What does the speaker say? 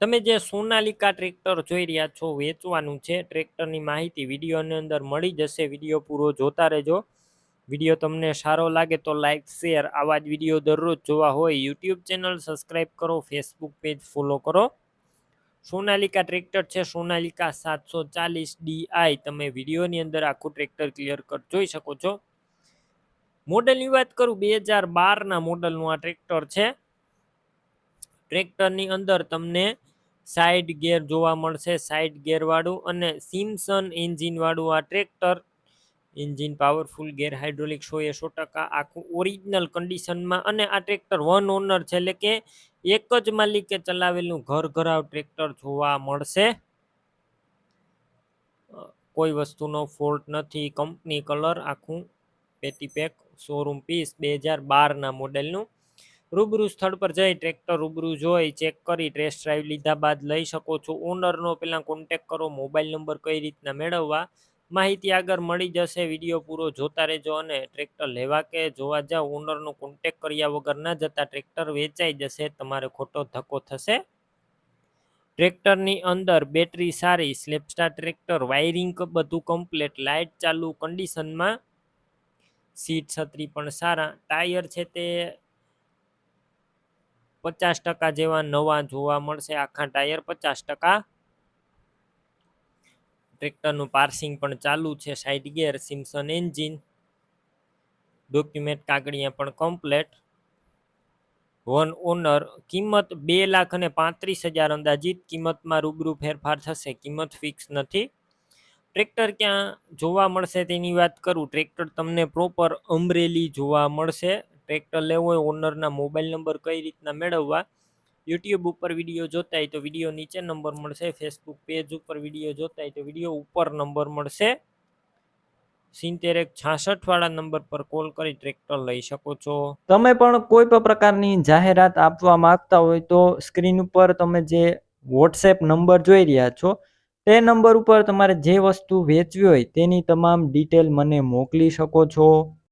તમે જે સોનાલિકા ટ્રેક્ટર જોઈ રહ્યા છો, વેચવાનું છે. ટ્રેક્ટરની માહિતી વિડીયોની અંદર મળી જશે. વીડિયો પૂરો જોતા રહેજો. વીડિયો તમને સારો લાગે તો લાઇક શેર, આવા જ વીડિયો દરરોજ જોવા હોય. યુટ્યુબ ચેનલ સબસ્ક્રાઈબ કરો, ફેસબુક પેજ ફોલો કરો. સોનાલિકા ટ્રેક્ટર છે. સોનાલિકા સાતસો ચાલીસ ડીઆઈ તમે વિડીયોની અંદર આખું ટ્રેક્ટર ક્લિયર કટ જોઈ શકો છો. મોડલની વાત કરું, બે હજાર બારના મોડલનું આ ટ્રેક્ટર છે. ટ્રેક્ટરની અંદર તમને સાઈડ ગેર જોવા મળશે. સાઈડ ગેરવાળું અને સિમસન એન્જિનવાળું આ tractor engine powerful, gear hydraulic, સો એ સો ટકા આખું ઓરિજિનલ કન્ડિશનમાં અને આ ટ્રેક્ટર વન ઓનર છે. એટલે કે એક જ માલિકે ચલાવેલું ઘર ઘરાવ ટ્રેક્ટર જોવા મળશે. કોઈ વસ્તુનો ફોલ્ટ નથી. કંપની કલર આખું પેટી પેક, શોરૂમ પીસ, બે હજાર બારના મોડેલનું. રૂબરૂ સ્થળ પર જઈ ટ્રેક્ટર રૂબરૂ જોઈ, ચેક કરી ટેસ્ટ ડ્રાઈવ લીધા બાદ લઈ શકો છો. ઓનરનો પહેલાં કોન્ટેક કરો મોબાઈલ નંબર કઈ રીતના મેળવવા, માહિતી આગળ મળી જશે. વીડિયો પૂરો જોતા રહેજો અને ટ્રેક્ટર લેવા કે જોવા જાવ ઓનરનો કોન્ટેક કર્યા વગર ના જતા ટ્રેક્ટર વેચાઈ જશે, તમારે ખોટો ધક્કો થશે. ટ્રેક્ટરની અંદર બેટરી સારી સ્લેપસ્ટાર ટ્રેક્ટર વાયરિંગ બધું કમ્પ્લેટ લાઇટ ચાલુ કન્ડિશનમાં સીટ છત્રી પણ સારા ટાયર છે તે પચાસ ટકા જેવા નવા જોવા મળશે. આખા ટાયર પચાસ ટકા. ટ્રેક્ટરનું પાર્સિંગ પણ ચાલુ છે. Side gear Simpson engine. Document કાગળિયા પણ કમ્પ્લેટ. વન ઓનર, કિંમત બે લાખ અને પાંત્રીસ હજાર અંદાજિત. કિંમતમાં રૂબરૂ ફેરફાર થશે. કિંમત ફિક્સ નથી. ટ્રેક્ટર ક્યાં જોવા મળશે તેની વાત કરું. ટ્રેક્ટર તમને પ્રોપર અમરેલી જોવા મળશે. ટ્રેક્ટર લેવું હોય, ઓનરના મોબાઈલ નંબર કઈ રીતના મેળવવા, યુટ્યુબ ઉપર વીડિયો જોતા હોય તો વીડિયો નીચે નંબર મળશે, ફેસબુક પેજ ઉપર વીડિયો જોતા હોય તો વીડિયો ઉપર નંબર મળશે. સિત્તેર એક છાસઠ વાળા નંબર પર કોલ કરી ટ્રેક્ટર લઈ શકો છો. તમે પણ કોઈ પણ પ્રકારની જાહેરાત આપવા માંગતા હોય તો સ્ક્રીન ઉપર તમે જે વોટ્સએપ નંબર જોઈ રહ્યા છો, તે નંબર ઉપર તમારે જે વસ્તુ વેચવી હોય તેની તમામ ડિટેલ મને મોકલી શકો છો.